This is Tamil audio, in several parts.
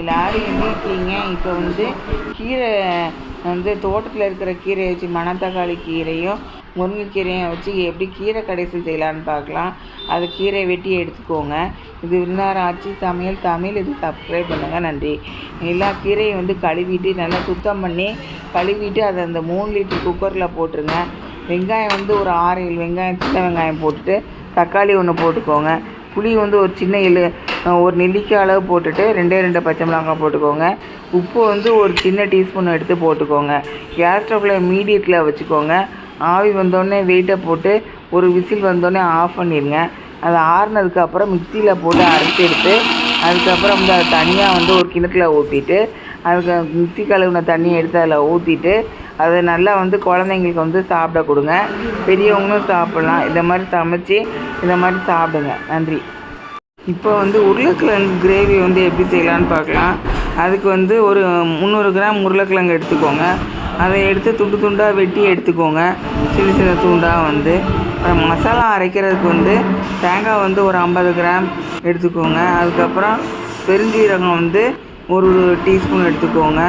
எல்லாரும் எப்படி இருக்கீங்க? இப்போ வந்து கீரை வந்து தோட்டத்தில் இருக்கிற கீரையை வச்சு மணத்தக்காளி கீரையும் முருங்கைக்கீரையும் வச்சு எப்படி கீரை கடைசல் செய்யலான்னு பார்க்கலாம். அது கீரையை வெட்டி எடுத்துக்கோங்க. இது விருந்தார ஆச்சு சமையல் தமிழ் இது சப்ஸ்கிரைப் பண்ணுங்கள் நன்றி. எல்லா கீரையும் வந்து கழுவிட்டு நல்லா சுத்தம் பண்ணி கழுவிட்டு அதை அந்த மூணு லிட்டர் குக்கரில் போட்டுருங்க. வெங்காயம் வந்து ஒரு ஆறு ஏழு வெங்காயம் சின்ன வெங்காயம் போட்டுட்டு தக்காளி ஒன்று போட்டுக்கோங்க. புளி வந்து ஒரு சின்ன எழு ஒரு நெல்லிக்காய் அளவு போட்டுட்டு ரெண்டே ரெண்டு பச்சை மிளகாய் போட்டுக்கோங்க. உப்பு வந்து ஒரு சின்ன டீஸ்பூன் எடுத்து போட்டுக்கோங்க. கேஸ் ஸ்டவ்வில் மீடியத்தில் வச்சுக்கோங்க. ஆவி வந்தோடனே வெயிட்டை போட்டு ஒரு விசில் வந்தோடனே ஆஃப் பண்ணிடுங்க அது ஆறுனதுக்கப்புறம் மிக்சியில் போட்டு அரைச்சி எடுத்து அதுக்கப்புறம் வந்து அதை தனியாக வந்து ஒரு கிணத்துல ஊற்றிட்டு அதுக்கு மிக்சி கழுவின தண்ணியை எடுத்து அதில் ஊற்றிட்டு அதை நல்லா வந்து குழந்தைங்களுக்கு வந்து சாப்பிட கொடுங்க. பெரியவங்களும் சாப்பிட்லாம். இந்த மாதிரி சமைச்சி இந்த மாதிரி சாப்பிடுங்க. நன்றி. இப்போ வந்து உருளைக்கிழங்கு கிரேவி வந்து எப்படி செய்யலான்னு பார்க்கலாம். அதுக்கு வந்து ஒரு முந்நூறு கிராம் உருளைக்கிழங்கு எடுத்துக்கோங்க. அதை எடுத்து துண்டு துண்டாக வெட்டி எடுத்துக்கோங்க. சின்ன சின்ன துண்டாக வந்து. அப்புறம் மசாலா அரைக்கிறதுக்கு வந்து தேங்காய் வந்து ஒரு ஐம்பது கிராம் எடுத்துக்கோங்க. அதுக்கப்புறம் பெருஞ்சீரகம் வந்து ஒரு டீஸ்பூன் எடுத்துக்கோங்க.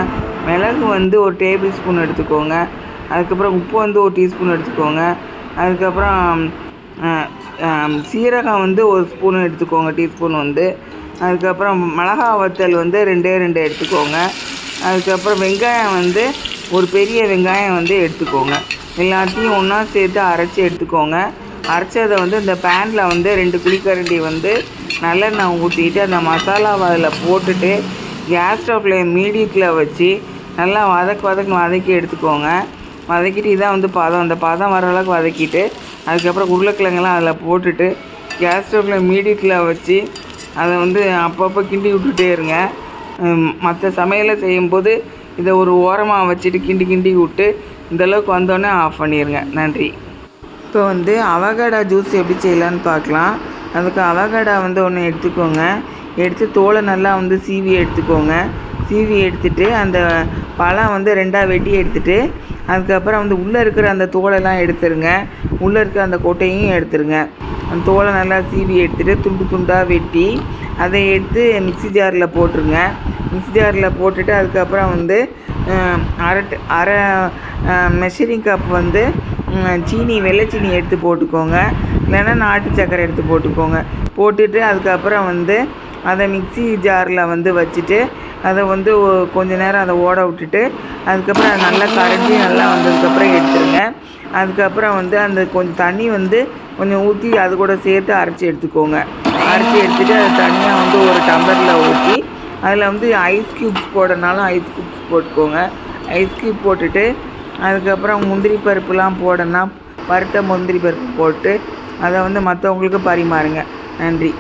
மிளகு வந்து ஒரு டேபிள் ஸ்பூன் எடுத்துக்கோங்க. அதுக்கப்புறம் உப்பு வந்து ஒரு டீஸ்பூன் எடுத்துக்கோங்க. அதுக்கப்புறம் சீரகம் வந்து ஒரு ஸ்பூன் எடுத்துக்கோங்க டீஸ்பூன் வந்து. அதுக்கப்புறம் மிளகா வத்தல் வந்து ரெண்டே ரெண்டு எடுத்துக்கோங்க. அதுக்கப்புறம் வெங்காயம் வந்து ஒரு பெரிய வெங்காயம் வந்து எடுத்துக்கோங்க. எல்லாத்தையும் ஒன்றா சேர்த்து அரைச்சி எடுத்துக்கோங்க. அரைச்சதை வந்து இந்த பேனில் வந்து ரெண்டு குழிக்கரண்டி வந்து நல்லெண்ணெய் ஊற்றிட்டு அந்த மசாலாவை அதில் போட்டுட்டு கேஸ் ஸ்டவ்லேயே மீடியத்தில் வச்சு நல்லா வதக்கு வதக்குன்னு வதக்கி எடுத்துக்கோங்க. வதக்கிட்டு இதான் வந்து பாதம். அந்த பாதம் வர அளவுக்கு வதக்கிட்டு அதுக்கப்புறம் உருளைக்கிழங்கெல்லாம் அதில் போட்டுட்டு கேஸ் ஸ்டவ்வில் மீடியத்தில் வச்சு அதை வந்து அப்பப்போ கிண்டி விட்டுட்டே இருங்க. மற்ற சமையலை செய்யும்போது இதை ஒரு ஓரமாக வச்சுட்டு கிண்டி கிண்டி விட்டு இந்தளவுக்கு வந்தோடனே ஆஃப் பண்ணிடுங்க நன்றி. இப்போ வந்து அவகடா ஜூஸ் எப்படி செய்யலான்னு பார்க்கலாம். அதுக்கு அவகடா வந்து ஒன்று எடுத்துக்கோங்க. எடுத்து தோலை நல்லா வந்து சீவி எடுத்துக்கோங்க. சீவி எடுத்துட்டு அந்த பழம் வந்து ரெண்டாக வெட்டி எடுத்துட்டு அதுக்கப்புறம் வந்து உள்ளே இருக்கிற அந்த தோலெல்லாம் எடுத்துருங்க. உள்ளே இருக்கிற அந்த கொட்டையும் எடுத்துருங்க. அந்த தோலை நல்லா சீவி எடுத்துகிட்டு துண்டு துண்டாக வெட்டி அதை எடுத்து மிக்சி ஜாரில் போட்டுருங்க. மிக்சி ஜாரில் போட்டுட்டு அதுக்கப்புறம் வந்து அரை அரை மெஷரிங் கப் வந்து சீனி வெள்ளை சீனி எடுத்து போட்டுக்கோங்க. இல்லைன்னா நாட்டு சர்க்கரை எடுத்து போட்டுக்கோங்க. போட்டுட்டு அதுக்கப்புறம் வந்து அதை மிக்சி ஜாரில் வந்து வச்சுட்டு அதை வந்து கொஞ்ச நேரம் அதை ஓட விட்டுட்டு அதுக்கப்புறம் அதை நல்லா கரைஞ்சி நல்லா வந்ததுக்கப்புறம் எடுத்துருங்க. அதுக்கப்புறம் வந்து அந்த கொஞ்சம் தண்ணி வந்து கொஞ்சம் ஊற்றி அது கூட சேர்த்து அரைச்சி எடுத்துக்கோங்க. அரைச்சி எடுத்துகிட்டு அதை தனியாக வந்து ஒரு டம்பரில் ஊற்றி அதில் வந்து ஐஸ் க்யூப்ஸ் போடனாலும் ஐஸ் க்யூப்ஸ் போட்டுக்கோங்க. ஐஸ் க்யூப் போட்டுட்டு அதுக்கப்புறம் முந்திரி பருப்புலாம் போடனா வறுத்த முந்திரி பருப்பு போட்டு அதை வந்து மற்றவங்களுக்கு பரிமாறுங்க. நன்றி.